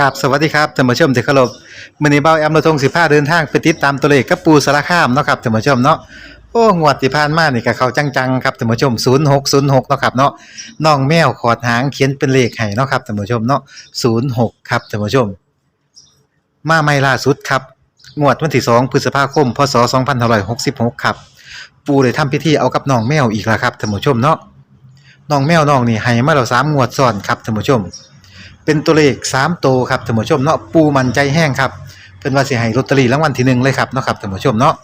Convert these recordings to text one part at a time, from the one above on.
กับสวัสดีครับท่านผู้ชมที่เคารพมื้อนี้เบาแอมเระทง15เดินทางไปติดตามตัวเลขกับปูสารคามเนาะครับท่านผู้ชมเนาะโอ้งวดที่ผ่านมานี่ก็เขาจังๆครับท่านผู้ชม 0606เนาะครับเนาะน้องแมวขอดหางเขียนเป็นเลขให้เนาะครับท่านผู้ชมเนาะ06 ครับท่านผู้ชม มาใหม่ล่าสุดครับงวดวันที่ 2 พฤษภาคม พศ 2566 ครับ ปูได้ทำพิธีเอากับน้องแมวอีกแล้วครับท่านผู้ชมเนาะน้องแมวน้องนี่ให้มาแล้วสามงวดซ้อนครับท่านผู้ชม เป็นตัวเลข3โตวครับท่านผู้ชมเนาะปูมันใจแห้งครับเพิ่นว่าสิให้ลอตเตอรี่รางวัลที่หนึ่งเลยครับเนาะครับท่านผู้ชมเนาะ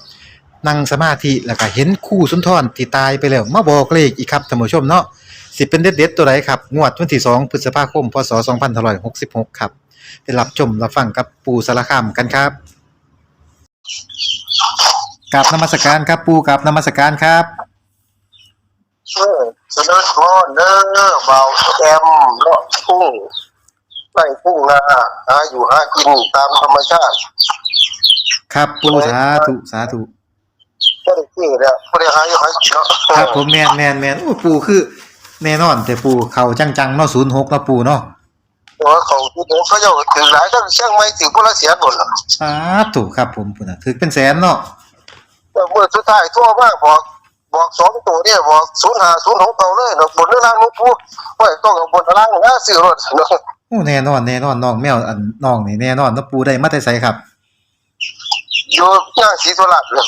นั่งสมาธิแล้วก็เห็นคู่สุนทรที่ตายไปแล้วมาบอกเลขอีกครับท่านผู้ชมเนาะสิเป็นเด็ดๆตัวใดครับงวดวันที่ 2 พฤษภาคมพศ2566 ครับไปรับชมรับฟังกับปูสารคามกันครับกับนมัสการครับปูกับนมัสการครับเออสนัดพอเนื้อเบาแอมเลาะทุ่ง ไล่ทุ่งนาหาอยู่หากินตามธรรมชาติครับปูสาธุสาธุก็ได้ที่เนี่ยก็ได้หาอยู่หากินเนาะครับผมแมนแมนแมนโอ้ปูคือ แน่นอน แต่ปูเขาจังๆเนาะ06เนาะปูเนาะเพราะว่าเขาที่ผมเขาเจ้าถึงหลายทั้งเชียงใหม่ถึงพละเสียหมดละสาธุครับผมพุ่นน่ะถือเป็นแสนเนาะแต่เมื่อสุดท้ายทั่วมากบอกบอกสองตัวเนี่ยบอกศูนย์หาศูนย์หกเก่าเลยเนาะบนเรื่องล่างนุ๊กผู้ว่าต้องเอาบนล่างนะซื้อรถเนาะ โอ้แน่นอนแน่นอนน้องแมวอันน้องนี่แน่นอนเนาะปูได้มาแต่ไสครับอยู่ย่างศรีสุราษฎร์เลย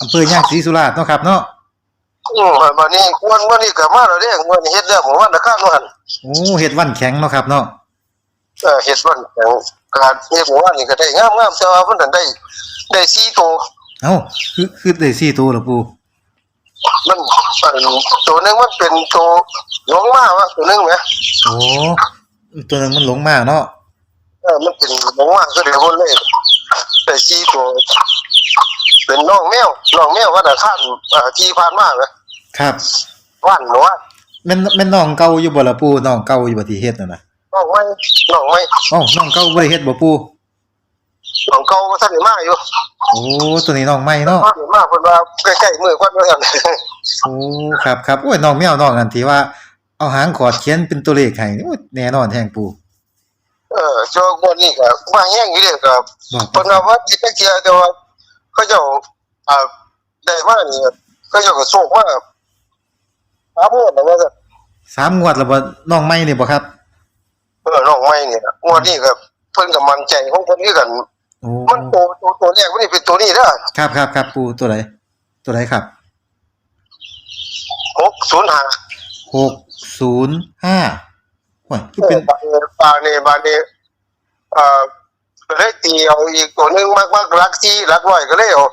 อำเภอย่างศรีสุราษฎร์เนาะครับเนาะอืมวันนี้วันวันนี้ก็มาแล้วเด้วันนี้เฮ็ดแล้วผมว่าตะข้างวันโอ้เฮ็ดวันแข็งเนาะครับเนาะเออเฮ็ดวันแข่งการเฮ็ดหมู่บ้านนี่ก็ได้งามๆแต่ว่าเพิ่นนั้นได้ได้4ตัวเอ้าคือคือได้4ตัวเหรอปูมันมันตัวหนึงมันเป็นตัวหลงมาวะตัวหนึงแหมโอ้ ตัวนึงมันหลงมาเนาะเออมันเป็นหลงมาก็เดี๋ยวพุ่นเลยได้4ตัวเป็นน้องแมวน้องแมวว่าแต่ข้านเอ่อที่ผ่านมาแหมครับว่านหนูว่าแม่นแม่นน้องเก่าอยู่บ่ล่ะปูน้องเก่าอยู่บ่ที่เฮ็ดนั่นน่ะน้องไม่น้องไม่เอ้าน้องเก่าบ่ได้เฮ็ดบ่ปูน้องเก่าก็ท่านได้มาอยู่โอ้ตัวนี้น้องใหม่เนาะมาได้มาเพิ่นว่าใกล้ๆมื้อก่อนว่าซั่น โอ้ ครับครับโอ้ย น้องแมวน้องอันที่ว่า เอาหางขอดเขียนเป็นตัวเลขให้นี่โอ้ยแน่นอนแฮงปูเออจอกวันนี้ก็มาแย่งอยู่เด้อก็บอกเพิ่นว่าว่าสิไปเที่ยวแต่ว่าเขาเจ้าอ่าได้มานี่เขาเจ้าก็โชคว่าถามว่าแต่ว่าซั่นสามงวดแล้วบ่น้องใหม่นี่บ่ครับเออน้องไม่นี่นะงวดนี้ก็เพิ่นก็มั่นใจของเพิ่นคือกัน โอ้มันตัวตัวตัวแรกมันนี่เป็นตัวนี้เด้อครับครับครับปูตัวไหนตัวไหนครับ605 หก ศูนย์ห้าโอ้ยคือเอเป็อนบาดนี้บาดนี้บาดนี้เอ่อก็เลยตีเอาอีกตัวหนึงมากๆรักที่รักร้อยก็เลยเอา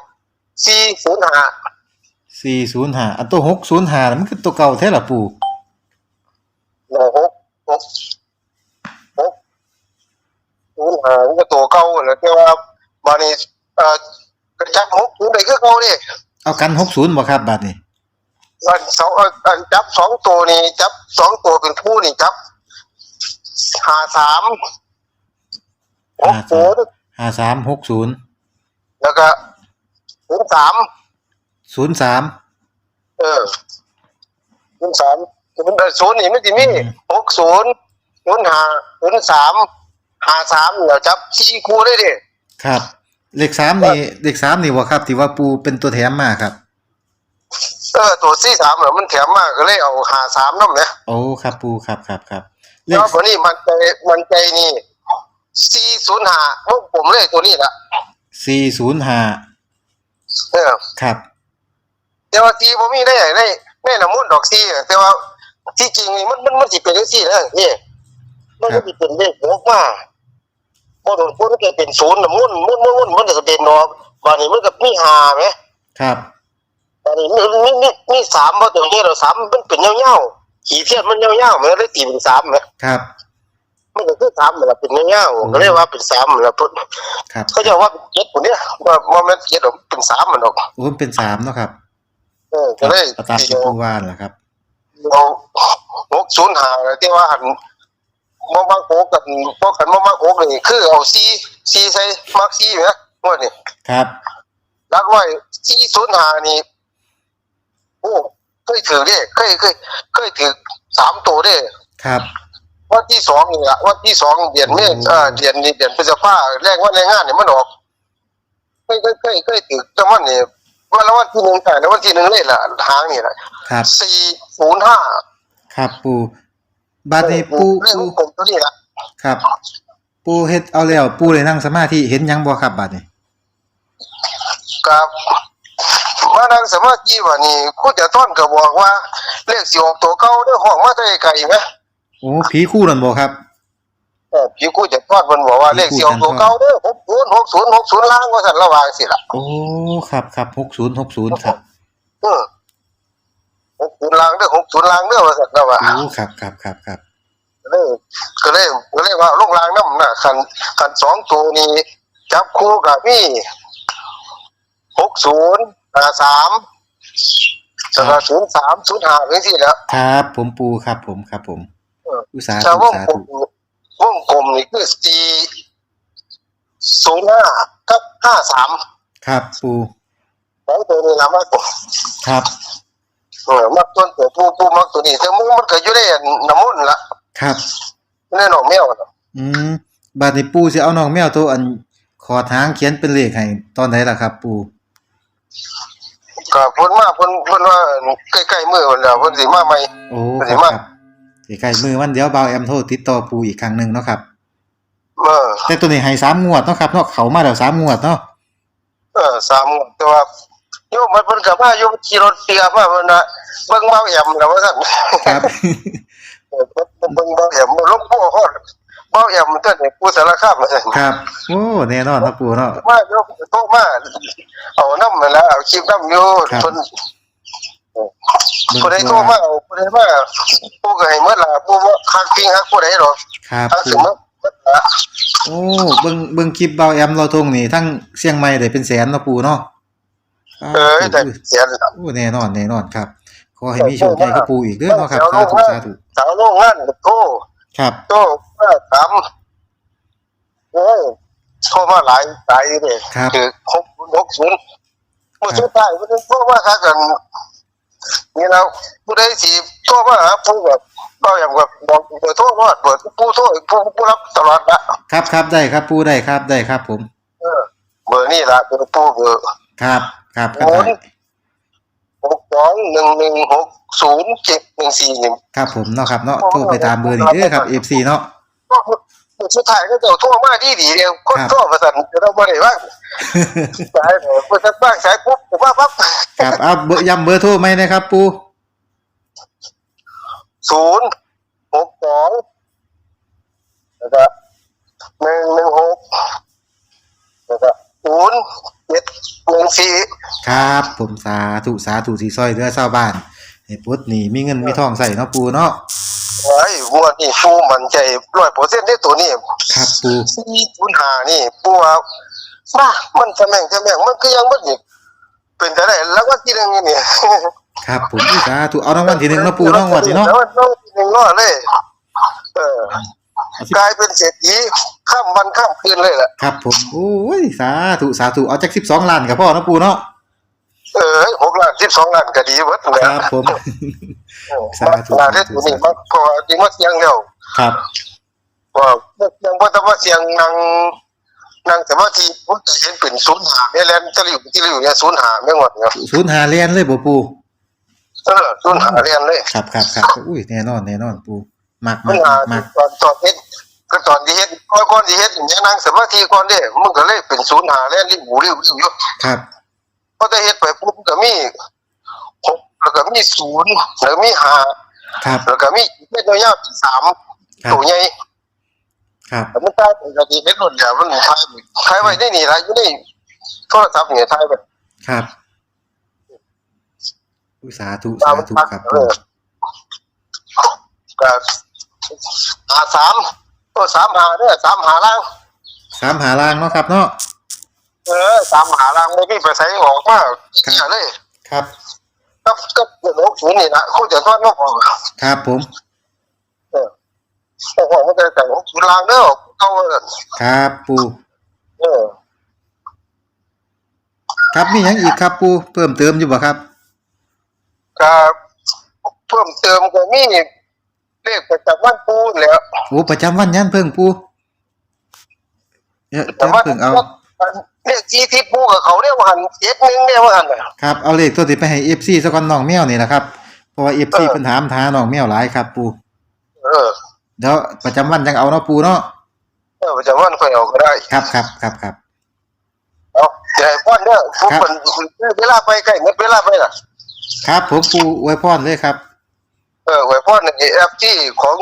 405สี่ศูนย์ห้าอันตัวหกศูนย์ห้ามันคือตัวเก่าแท้ล่ะปูโอ้หกหกหกศูนย์ห้ามันก็ตัวเก่าแหละแต่ว่าบาดนี้เอ่อกระจับหกศูนย์ได้คือเก่านี่เอากันหกศูนย์บ่ครับบาทนี้ อันสองอันอันจับสองตัวนี่จับสองตัวเป็นคู่นี่จับหาสามหกศูนย์ห้าสามหกศูนย์แล้วก็ศูนย์สามศูนย์สามเออศูนย์สามศูนย์เออศูนย์นี่ไม่ติมีหกศูนย์ศูนย์ห้าศูนย์สามห้าสามเดี๋ยวจับสี่คู่ได้ดิครับ เลขสามนี่เลขสามนี่บ่ครับที่ว่าปูเป็นตัวแถมมาครับ เออตัวสี่สามเนี่ยมันแถมมากก็เลยเอาหาสามน้ำเนี่ยโอ้ครับปูครับครับครับเลแล้ขวตัวนี้มันใจมันใจนี่สี่ศูนย์ห้าพวกผมเลยตัวนี้ละสี่ศูนย์ห้าเออครับ แต่ว่าซีบ่มีได้ในในน้ำมันต์ดอกซีอะแต่ว่าที่จริงนี่มันมันมันสิเป็นจังซี่นะนี่มันก็สิเป็นเลขหกมาบ่โดนพูดก็เป็นศูนย์น้ำมันต์มันมันมันมันก็เป็นดอกบาดนี้มันก็มีห้าแหมครับ บาดนี้มีมีมีมีสามบ่ตรงนี้เราสามมันเป็นยาวๆขีเทียนมันยาวๆมันเลยตีเป็นสามแหมครับมันก็คือสามนั่นล่ะเป็นยาวๆก็เลยว่าเป็นสามนั่นล่ะเพิ่นครับเขาจะว่าเป็นเจ็ดพุ่นเนี่ยว่าว่ามันเจ็ดดอกเป็นสามมันดอกโอ้มันเป็นสามเนาะครับเออก็เลยเอาตามที่ปูว่านั่นแหละครับเราหกศูนย์หาที่ว่าหันมองบางโกกันพวกกันมองบางโกนี่คือเอาซีซีใส่มาร์กซีนะว่านี่ครับรักไว้ซีศูนย์หานี่ โอ้เคยถือเด้เคยเคยเคยถือสามตัวเด้ครับ วันที่สองนี่แหละวันที่สองเดือนเมษเอ่อเดือนนี้เดือนพฤษภาแรกวันแรงงานเนี่ยมันออกเคยเคยเคยเคยถึงจังวันนี่วันละวันที่หนึ่งแต่ในวันที่หนึ่งเลยล่ะทางนี่แหละครับ สี่ศูนย์ห้าครับปูบาดนี้ปูเรื่องปูของผมตัวนี้ละครับ ปูเฮ็ดเอาแล้วปูเลยนั่งสมาธิเห็นหยังบ่ครับบาดนี้ กับมา นั่งสมาธิว่านี่คุณจะต้อนก็บอกว่า เลขสิออกตัวเก่าเด้อห้องมาแต่ไกลไหมโอ้ผีคู่นั่นบ่ครับเออพี่กูจะทอดมันบอกว่าเลขสิออกตัวเก่าเด้อหกศูนย์หกศูนย์หกศูนย์ล่างว่าสั่นระหว่างสิล่ะโอ้ครับครับ60 60ครับเออหกศูนย์ล่างเด้อหกศูนย์ล่างเด้อว่าสั่นระหว่างโอ้ครับครับครับครับก็เลยก็เลยก็เลยว่าลงล่างน้ำน่ะคันคันสองตัวนี้จับคู่กับพี่หกศูนย์ ห้าสามแล้วก็ศูนย์สามศูนย์ห้าเรื่องที่แล้วครับผมปูครับผมครับผมเอออุตสาชาวธุวงสากลธุมวงกลมนี่คือสี่ศูนย์ห้ากับห้าสามครับปูสองตัวนี้ละมากกว่าครับเออมักต้นตัวผู้ผู้มักตัวนี้แต่มึงมันก็อยู่ในน้ำมันต์ละครับในหนองแมวน่ะอืมบาดนี้ปูสิเอาน้องแมวตัวอันขอทางเขียนเป็นเลขให้ตอนไหนล่ะครับ ปู ก็เพิ่นมาเพิ่นเพิ่นว่าใกล้ๆมื้อวันแล้วเพิ่นสิมาใหม่ โอ้เป็นคไงรับบ้างครับใกล้ๆมือวันเดียวบ่าวแอมโทรติดต่อปูอีกครั้งหนึงเนาะครับ เออแต่ตัวนี้ให้สามงวดเนาะครับเนาะเขามาแล้วสามงวดเนาะเออสามงวดแต่ว่าโยมมันเพิ่นก็มาโยมขี่รถเตียมาเพิ่นน่ะเบิ่งเมาแอมแล้วว่าซั่นครับ เออเบิ่งเมาแอมหลวงพ่อฮอด เมาแอมมันก็นี่ผู้สารคามว่าซั่นครับ โอ้แน่นอนเนาะปูเนาะมาโยมโตมาเอานำนั่นล่ะเอาคลิปนำอยู่ครับเพิ่นเบิ่งผู้ใดตัวโทรมาเอาผู้ใดมาผู้ก็ให้หมดล่ะผู้บ่คักพิงฮักผู้ใดหรอกครับฮักปูสิหมดละโอ้เบิ่งเบิ่งคลิปบ่าวแอมเราทงนี่ทั้งเชียงใหม่ได้เป็นแสนเนาะปูเนาะเออแต่เสียนโอ้แน่นอนแน่นอนครับขอให้มีโชคใหญ่กับปูอีกเด้อเนาะครับสาธุสาธุสาวโรงงานโทร ครับโทรมาถามโอ้ยโทรมาหลายหลายเลยครับคือหกหกศูนย์ผู้สุดท้ายมันโทรมาคักกันนี่แล้วผู้ใดสิโทรมาหาผู้แบบก็อย่างแบบบอกเบอร์โทรว่าเปิดผู้โทรผู้ผู้รับตลอดละครับครับได้ครับปูได้ครับได้ครับผม เออเบอร์นี่ละเบอร์ผู้เบอร์ครับครับก็โอ้ได้ย หกสองหนึ่งหนึ่งหกศูนย์เจ็ดหนึ่งสี่หนึ่งครับผมเนาะครับเนาะโทรไปตามเบอร์นี้เด้อครับ FC เนาะสุดท้ายก็จะโทั่วมาที่ดีเดียวคนครับโทั่วประสันเราไม่ได้บ้างสายประสันบ้างสายปุ๊บผมว่าปั๊บครับเอาเบอร์ย้ำเบอร์โทรไหมนะครับ ปูศูนย์หกสองนะครับหนึ่งหนึ่งหกนะครับศูนย์ เจ็ดหนึ่งสี่ครับ ผมสาธุสาธุสีซอยเรือชาวบ้านให้พุทธนี่มีเงินมีทองใส่เนาะปูเนาะไอ้วัวนี่ปูมันใจร้อยเปอร์เซ็นต์ในตัวนี้ครับปูสี่ศูนย์ห้านี่ปูว่าว่ามันจะแม่งจะแม่งมันก็ยังมันอีกเป็นแต่ไหนแล้วก็ที่หนึ่งนี่ ครับผมอุ๊ยสาธุเอารางวัลที่หนึ่งเนาะปูเนาะงวดนี้เนาะแล้วน้องที่หนึ่งเนาะเลยเออเอาสิ กลายเป็นเศรษฐีข้ามวันข้ามคืนเลยแหละครับผมโอ้ยสาธุสาธุเอาจากสิบสองล้านกับพ่อเนาะปูเนาะเออหกล้านสิบสองล้านก็ดีเบิดเลยครับผมสาธุลาได้ตัวนี้มันเพราะว่าจริงว่าเสียงเดียวครับว่ายังว่าแต่ว่าเสียงนางนางแต่ว่าที่ผมจะเห็นเป็นศูนย์หาแม่แลนตะลิวที่ลิวเนี่ยศูนย์หาไม่หมดเนี่ยศูนย์หาเรียนเลยบ่ปูเออศูนย์หาเรียนเลยครับครับครับอุ้ยแน่นอนแน่นอนปูมากศูมานกย์หามากตอนตอนเฮ็ดก็ ตอนที่เฮ็ดก่อนก่อนที่เฮ็ดอย่างนี้นางสมาธิก่อนเด้มันก็เลยเป็นศูนย์หาเรียนริบหูริบริบอยู่ครับพอได้เฮ็ดไปปุ๊บก็มีหกแล้วก็มีศูนย์แล้วก็มีห้าครับแล้วก็มีเม็ดน้อยยาวที่สามครับตัวใหญ่ครับแต่มันตายเป็นกะดีเฮ็ดรุ่นเดียวมันทายทายไว้ได้นี่ล่ะอยู่ในโทรศัพท์เนี่ยทายไปครับอุ้ยสาธุตาสามมันธุพักครับเออก็หาสาม ตัวสามหาเนี่ยสามหาล่าง สามหาล่างเนาะครับเนาะ เออสามหาล่างไม่มีไปใส่ออกมาเสียเลยครับ ก็ก็เดือนหกศูนย์นี่นะคุณจะทอดนอกออกครับผม เออโอ้โหมันจะแต่หกศูนย์ล่างเด้อเอาเออครับปู เออ ครับมีหยังอีกครับปูเพิ่มเติมอยู่บ่ครับ ก็เพิ่มเติมก็มี เลขประจำวันปูแหล้วโอ้ประจำวันยันเพิ่งปูเดี๋ยวแต่จะว่าเพิ่งเอาเลขที่ที่ปูกับเขาเรียกว่าหันเจ็ดหนึ่งเนี่ยว่าหันน่ะครับเอาเลขตัวที่ไปให้ FC ซะก่อนน้องแมวนี่แหละครับเพราะว่า FC เออเพิ่นถามหาน้องแมวหลายครับปูเออเดี๋ยวประจำวันจังเอาเนาะปูเนาะเออประจำวันค่อยเอาก็ได้ ครับครับครับครับเอาใหญ่ป้อนเนี่ยพวกครับคนเวลาไปใกล้เงินเวลาไปล่ะครับผมปูอวยพรเลยครับ เออไว้ป้อนในแอปที่ของ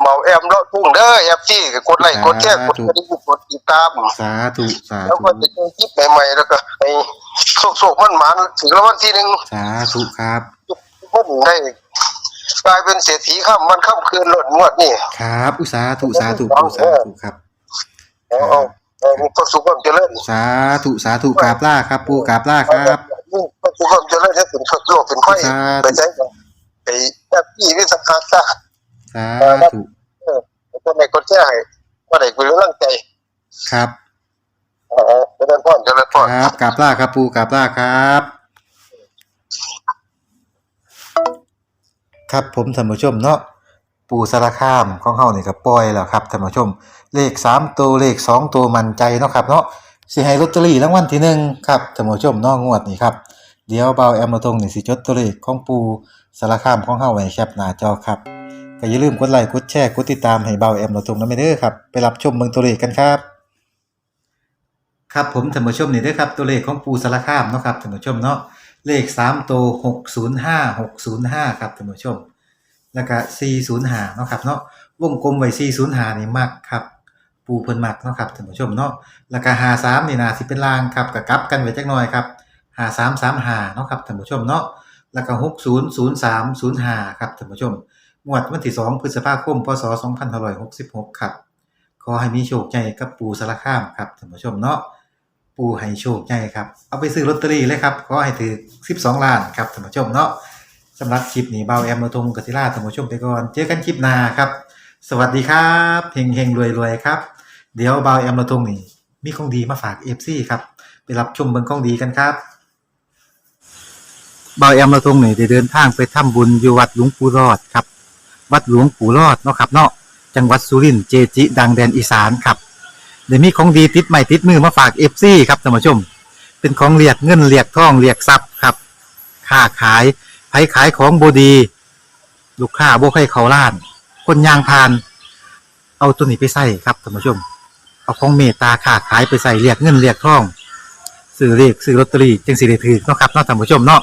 เหมาแอมเลาะทุ่งเด้อแอปที่กดไลค์กดแชร์กดกระดิ่งกดติดตามสาธุสาแล้วธุก็จะเจอคลิปใหม่ๆแล้วก็ให้โศกๆมันหมานๆถึงรางวัลที่หนึ่งสาธุครับมันได้กลายเป็นเศรษฐีข้ามมันข้ามคืนหล่นงวดนี่ครับ อุสาธุสาธุปูสาธุครับเอาเอาเอามีความสุขความเจริญสาธุสาธุกราบลาครับ ปูกราบลาครับมีความสุขความเจริญให้เป็นโลกเป็นไข่สาธุไปใช้ กันไปแอปที่นี่สักการซะสาธุเออคนไหนคนแช่ให้ก็ได้คุยเรื่องใจครับเอาเอาเจริญพรเจริญพรครับกราบลาครับปูกราบลาครับ ครับผมท่านผู้ชมเนาะปูสารคามของเฮานี่ก็ปล่อยแล้วครับท่านผู้ชม เลข3ตัวเลข2ตัวมั่นใจเนาะครับ เนาะสิให้ลอตเตอรี่รางวัลที่หนึ่งครับท่านผู้ชมเนาะงวดนี้ครับเดี๋ยวเบาแอมมาตรงนี่สิจดตัวเลขของปู สารคามของเฮาไว้แคปหน้าจอครับก็อย่าลืมกดไลค์กดแชร์กดติดตามให้เบาแอมมาตรงนำเด้อครับไปรับชมเบิ่งตัวเลขกันครับครับผมท่านผู้ชมนี่เด้อครับตัวเลขของปูสารคามเนาะครับท่านผู้ชมเนาะเลข3ตัว605 605ครับท่านผู้ชม แล้วก็405เนาะครับเนาะวงกลมไว้405นี่มักครับปูเพิ่นมักเนาะครับท่านผู้ชมเนาะแล้วก็53นี่นาสิเป็นลางครับก็กลับกันไว้จักหน่อยครับ5335เนาะครับท่านผู้ชมเนาะ แล้วก็600305ครับท่านผู้ชมงวดวันที่2พฤษภาคมพศ2566ครับขอให้มีโชคใหญ่กับปูสารคามครับท่านผู้ชมเนาะปูให้โชคใหญ่ครับ เอาไปซื้อลอตเตอรี่เลยครับขอให้ถือ12ล้านครับท่านผู้ชมเนาะสำหรับคลิปนี้เบาแอมมาทงกติลาท่านผู้ชมไปก่อน เจอกันคลิปหน้าครับ สวัสดีครับเฮงเฮงรวยรวยครับ เดี๋ยวเบาแอมมาทงนี่มีของดีมาฝาก FC ครับ ไปรับชมเบิ่งของดีกันครับ เบาแอมมาทงนี่ได้เดินทางไปทำบุญอยู่วัดหลวงปู่รอดครับ วัดหลวงปู่รอดเนาะครับเนาะจังหวัดสุรินทร์เจจิดังแดนอีสานครับเดี๋ยวมีของดีติดใหม่ติดมือมาฝากเอฟซีครับท่านผู้ชม เป็นของเรียกเงินเรียกทองเรียกทรัพย์ครับค้าขายไผขายของบดี ลูกค้าบ่ให้เขาล้าน คนยางพาน เอาตัวนี้ไปใส่ครับท่านผู้ชม เอาของเมตตาค้าขายไปใส่เรียกเงินเรียกทองซื้อเรียกซื้อลอตเตอรี่จึงสิได้ถือเนาะครับเนาะท่านผู้ชมเนาะ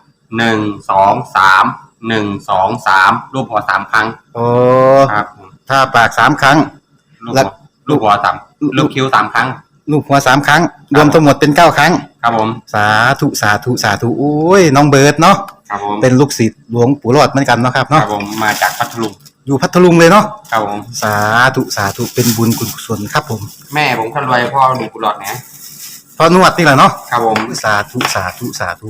หนึ่งสองสามหนึ่งสองสามรูปหัวสามครั้งโอ้ครับผมถ้าปากสามครั้งลูกแล้หัววลูกหัวสามลูกคิ้วสามครั้ง ลูกหัวสามครั้ง รวมทั้งหมดเป็นเก้าครั้ง ครับผมสาธุสาธุสาธุโอ้ยน้องเบิร์ดเนาะครับผมเป็นลูกศิษย์หลวงปู่รอดเหมือนกันเนาะครับครัเนาะบผมมาจากพัทลุงอยู่พัทลุงเลยเนาะครับผมสาธุสาธุเป็นบุญกุศลครับผมแม่ผมคนรวยพ่อหนุ่มกุหลาบนะพอนวดนี่แหละเนาะครับผม สาธุสาธุสาธุ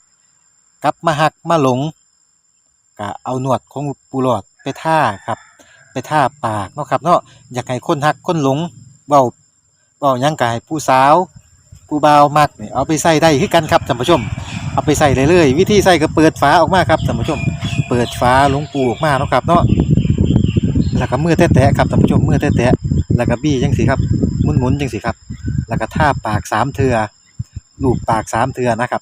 กลับมาหักมาหลงก็เอาหนวดของปูหลอดไปท่าครับ ไปท่าปากเนาะครับเนาะอยากให้คนหักคนหลงเว้าเว้ายังก็ให้ผู้สาวผู้บ่าวมักนี่เอาไปใส่ได้คือกันครับท่านผู้ชม เอาไปใส่ได้เลยวิธีใส่ก็เปิดฝาออกมาครับท่านผู้ชม เปิดฝาหลวงปูออกมาเนาะครับเนาะแล้วก็มือแตะๆครับท่านผู้ชมมือแตะๆแล้วก็บี้จังสิครับหมุนๆจังสิครับ แล้วก็ท่าปากสามเทือลูบปากสามเทือนะครับ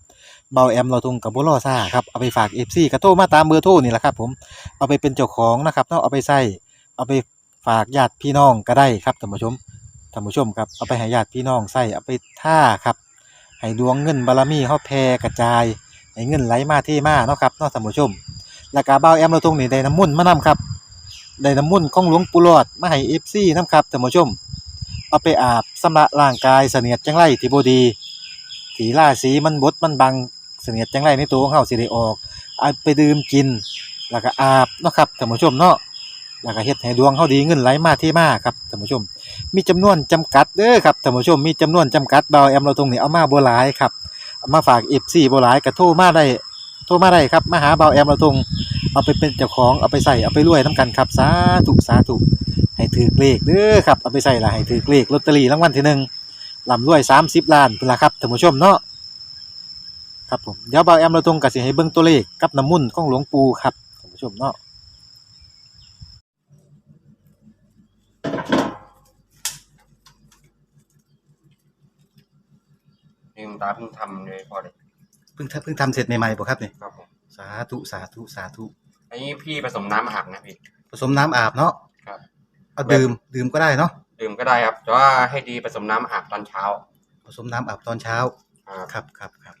เบาแอมเราทงกับบุรอซ่าครับเอาไปฝากเอฟซีกระโทรมาตามเบอร์โทรนี่แหละครับ ผมเอาไปเป็นเจ้าของนะครับเนาะเอาไปใส่เอาไปฝากญาติพี่น้องก็ได้ครับท่านผู้ชมท่านผู้ชมครับเอาไปให้ญาติพี่น้องใส่เอาไปท่าครับให้ดวงเงินบารมีเขาแผ่กระจายให้เงินไหลมาที่มาเนาะครับเนาะท่านผู้ชมแล้วก็เบาแอมเราทงนี่ได้น้ำมุ่นมานํครับได้น้ำมุ่นของหลวงปู่หลอดมาให้เอฟซีนํครับท่านผู้ชม เอาไปอาบสำระร่างกายเสนียดจังไรที่บดีสีล่าสีมันบดมันบัง เสนียดจังไรในตัวของเฮาสิได้ออกเอาไปดื่มกิน แล้วก็อาบเนาะครับท่านผู้ชมเนาะแล้วก็เฮ็ดให้ดวงเฮาดีเงินไหลมาเที่มาครับท่านผู้ชม มีจำนวนจำกัดเด้อครับท่านผู้ชมมีจำนวนจำกัดเบาแอมเราตรงนี้เอามาบ่หลายครับามาฝาก FC บ่หลายก็โทรมาได้โทรมาได้ครับมาหาเบาแอมเราตรงเอาไปเป็นเจ้าของเอาไปใส่เอาไปรวยนํกันครับสาธุสาธุให้ถือเลขเด้อครับเอาไปใส่ละให้ถือเลขลอตเตอรี่รางวัลที่หนึ่งลำรวย30ล้านพุ่นละครับท่านผู้ชมเนาะ ครับผมเดี๋ยวเบาแอมเราตรงกับสิให้เบิ่งตัวเลขกับน้ำมุ่นต์ของหลวงปู่ครับท่านผู้ชมเนาะลืมตาเพิ่งทำเลยพอเลยเพิ่งเพิ่งทำเสร็จใหม่ๆบ่ครับนี่ครับผมสาธุสาธุสาธุอันนี้พี่ผสมน้ำอาบนะพี่ ผสมน้ำอาบเนาะครับ เอาดื่มดื่มก็ได้เนาะดื่มก็ได้ครับแต่ว่าให้ดีผสมน้ำอาบตอนเช้า ผสมน้ำอาบตอนเช้า ครับครับครับครับ